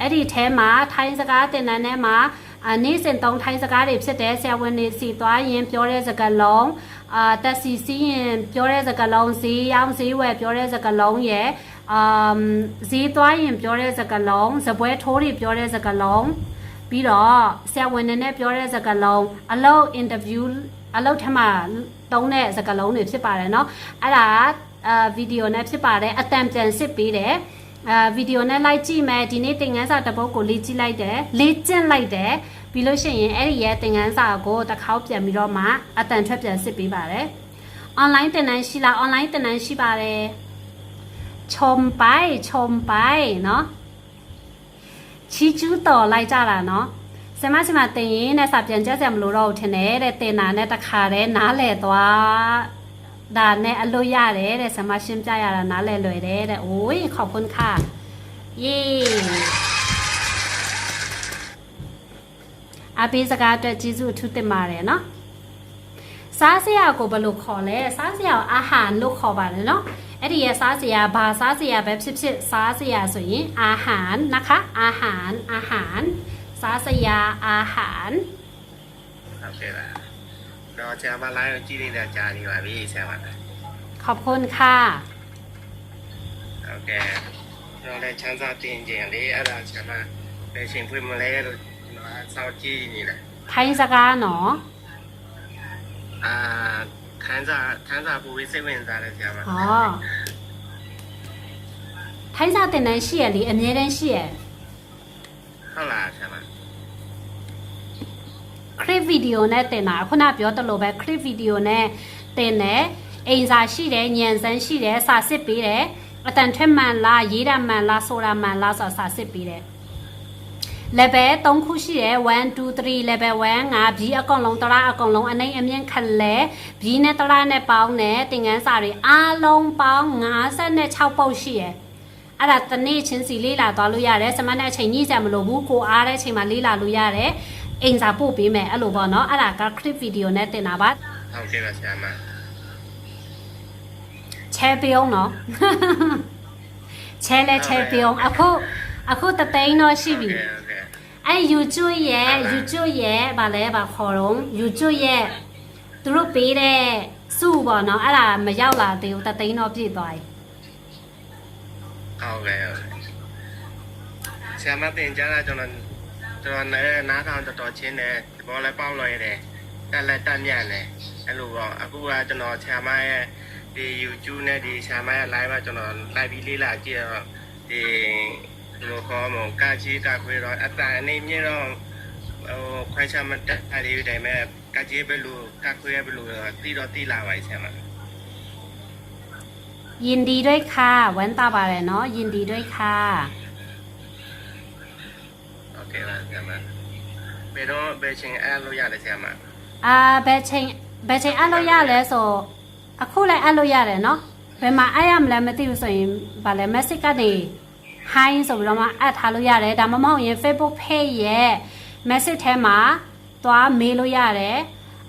အဲ့ဒီထဲမှာထိုင်းစကားသင်တန်းထဲမှာအာနေ့စဉ်သုံးထိုင်းစကားတွေဖြစ်တဲ့ဆရာဝန်တွေစီသွားရင်ပြောတဲ့စကားလုံးအာတက်စီစီးရင်ပြောတဲ့စကားလုံးဈေးရောင်းဈေးဝယ်ပြောတဲ့စကားလုံးရယ်အာဈေးသွားရင်ပြောတဲ့စကားလုံးဇပွဲထိုးတွေပြောတဲ့စကားလုံးပြီးတော့ဆရာဝန်တွေနဲ့ပြောတဲ့စကားလုံးအလုပ်အင်တာဗျူးအလုပ်ထက်မှာတုံးတဲ့စကားလုံးတွေဖြစ်ပါတယ်เนาะအဲ့ဒါအာဗီဒီယိုနဲ့ဖြစ်ပါတယ်အတန်ပြန်စစ်ပေးတယ် အာဗီဒီယိုနဲ့လိုက်ကြည့်မယ်ဒီနေ့သင်ခန်းစာတစ်ပုဒ်ကိုလေ့ကြည့်လိုက်တယ်လေ့ကျင့်လိုက်တယ်ပြီးလို့ရှိရင်အဲ့ဒီရဲ့သင်ခန်းစာကိုတစ်ခေါက်ပြန်ပြီးတော့မှအတန်ထွက်ပြန်စစ်ပေးပါတယ်။ online သင်တန်းရှိလား online သင်တန်းရှိပါတယ်။ชมไปชมไปเนาะချီကျူးတော်လိုက်ကြတာเนาะဆင်မဆင်မတင်ရင်နဲ့စာပြန်ကြက်စရာမလိုတော့ဘူးထင်တယ်တဲ့တင်တာနဲ့တခါတည်းနားလဲသွား ဒါနဲ့အလို့ရတယ်တဲ့ဆင်မရှင်းပြရတာနားလဲလွယ်တယ်တဲ့โอ้ยขอบคุณค่ะเย้အပေးစကားအတွက်ကျေးဇူးအထူးတင်ပါတယ်เนาะစားစရာကိုဘယ်လိုခေါ်လဲစားစရာကိုအာဟာရလို့ခေါ်ပါတယ်เนาะအဲ့ဒီရဲ့စားစရာဘာစားစရာပဲဖြစ်ဖြစ်စားစရာဆိုရင်အာဟာရนะคะอาหารอาหารစားစရာအာဟာရ ဟုတ်ကဲ့ပါ တော့ဆရာမလိုင်းကိုကြည့်နေတာကြာနေပါပြီဆရာမ ขอบคุณค่ะ ဟုတ်ကဲ့တော့လည်းချမ်းသာတင်ကြလေအဲ့ဒါဆရာမဘယ်ချိန်ဖွင့်မလဲလို့ကျွန်တော်အစောင့်ကြည့်နေတယ် ထိုင်းစကားနော် အာခန်းစာခန်းစာပူပြီးစိတ်ဝင်စားတယ်ဆရာမ ဟောထိုင်းစာတင်တန်းရှိရလေအမြဲတမ်းရှိရ ဟုတ်လားဆ ရာမခရစ်ဗီဒီယိုနဲ့တင်တာခုနပြောတလို့ပဲခရစ်ဗီဒီယိုနဲ့တင်တယ်အိမ်စာရှိတယ်ညံစမ်းရှိတယ်စာစစ်ပေးတယ်အတန်ထွက်မှန်လားရေးတာမှန်လားဆိုတာမှန်လားဆိုတာစာစစ်ပေးတယ် level 3ခုရှိတယ်1 2 3 level 1ငါဘီအကောင်လုံးတလားအကောင်လုံးအနိုင်အမြင့်ခလဲဘီနဲ့တလားနဲ့ပေါင်းတယ်သင်ခန်းစာတွေအားလုံးပေါင်း56ပုတ်ရှိရယ်အဲ့ဒါတနေ့ချင်းစီလေးလာသွားလို့ရတယ်စမနဲ့အချိန်ညှိစရာမလိုဘူးကိုအားတဲ့အချိန်မှာလေးလာလို့ရတယ် အိမ်စာပို့ပေးမယ်အဲ့လိုပေါ့နော်အဲ့ဒါက clip video နဲ့တင်တာပါဟုတ်ကဲ့ပါဆရာမချဲပြုံးနော်ချဲလဲချဲပြုံးအခုအခုတသိန်းတော့ရှိပြီဟုတ်ကဲ့အဲ့ YouTube ရဲ့ YouTube ရဲ့ဗာလဲဗာခေါ်တော့ YouTube ရဲ့သူတို့ပေးတဲ့စုပေါ့နော်အဲ့ဒါမရောက်လာသေးဘူးတသိန်းတော့ပြည့်သွားပြီဟုတ်ကဲ့ဟုတ်ကဲ့ဆရာမတင်ကြတာကျွန်တော် ကျွန်တော်လည်းနားထောင်တော်တော်ချင်းတယ်ဒီဘောလည်းပေါက်လို့ရတယ်တက်လက်တက်မြတ်တယ်အဲ့လိုပေါ့အခုကကျွန်တော်ဆရာမရဲ့ဒီ YouTube နဲ့ဒီဆရာမရဲ့ live ကကျွန်တော် live ပြီးလေးလာကြည့်တော့ဒီဒီလိုခေါ်မကချီကခွေတော့အတန်အနေမြင့်တော့ဟိုခွဲချမတက်အဲ့ဒီတိုင်းမဲ့ကချီပဲလို့ကခွေပဲလို့တီတော့တီလာပါဆရာမ ยินดีด้วยค่ะวันตาပါတယ်เนาะยินดีด้วยค่ะ ခဲ့လားဆရာမဘယ်တော့ဘယ်ချိန်အားလို့ရလဲဆရာမအာဘယ်ချိန်ဘယ်ချိန်အားလို့ရလဲဆိုအခုလည်းအားလို့ရတယ်နော်ဘယ်မှာအားရမလဲမသိဘူးဆိုရင်ဗာလဲ message ကနေ hi ဆိုပြီးတော့မှအပ်ထားလို့ရတယ်ဒါမှမဟုတ်ရင် Facebook page ရဲ့ message ထဲမှာသွားမေးလို့ရတယ်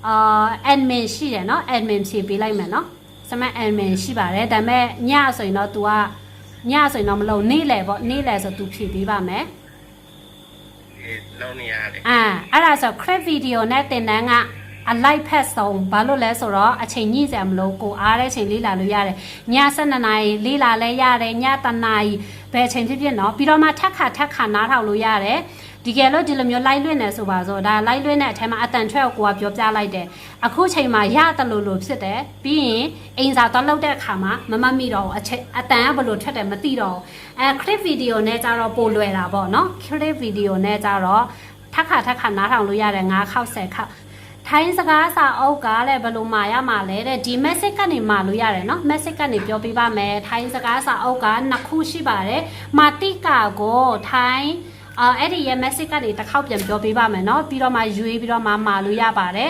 အာ admin ရှိတယ်နော် admin ဖြည့်ပေးလိုက်မယ်နော်စမတ် admin ရှိပါတယ်ဒါပေမဲ့ညဆိုရင်တော့ तू ကညဆိုရင်တော့မလုပ်နေ့လယ်ပေါ့နေ့လယ်ဆို तू ဖြည့်ပေးပါမယ် ဒီလုံးနေရတယ် အာအဲ့ဒါဆို credit video နဲ့တင်တန်းကအလိုက်ဖက်ဆုံးဘာလို့လဲဆိုတော့အချိန်ညှိစရာမလိုကိုအားတဲ့အချိန်လေးလာလို့ရတယ်ည7နာရီလေးလာလဲရတယ်ညတနာရီဘယ်အချိန်ဖြစ်ဖြစ်เนาะပြီးတော့မှထက်ခါထက်ခါနားထောင်လို့ရတယ် ဒီကယ်လို့ဒီလိုမျိုးလိုက်လွင့်နေဆိုပါဆိုဒါလိုက်လွင့်တဲ့အချိန်မှာအတန်ထွက်ကိုကပြောပြလိုက်တယ်အခုချိန်မှာရတလို့လို့ဖြစ်တယ်ပြီးရင်အိမ်စာသွားလောက်တဲ့အခါမှာမမမိတော့အချိန်အတန်ကဘလို့ထွက်တယ်မသိတော့အဲခရစ်ဗီဒီယိုနဲ့ကြတော့ပိုလွယ်တာပေါ့နော်ခရစ်ဗီဒီယိုနဲ့ကြတော့ထပ်ခါထပ်ခါနားထောင်လို့ရတယ်9ခေါက်10ခေါက်ထိုင်းစကားစာအုပ်ကလည်းဘယ်လိုမာရမှာလဲတဲ့ဒီ message ကနေမာလို့ရတယ်နော် message ကနေပြောပြပါမယ်ထိုင်းစကားစာအုပ်ကနှစ်ခုရှိပါတယ်မာတိကာကိုထိုင်း အဲ့ဒီရဲ့ message ကနေတစ်ခေါက်ပြန်ပြောပြပါမယ်เนาะပြီးတော့မှရွေးပြီးတော့မှမာလို့ရပါတယ်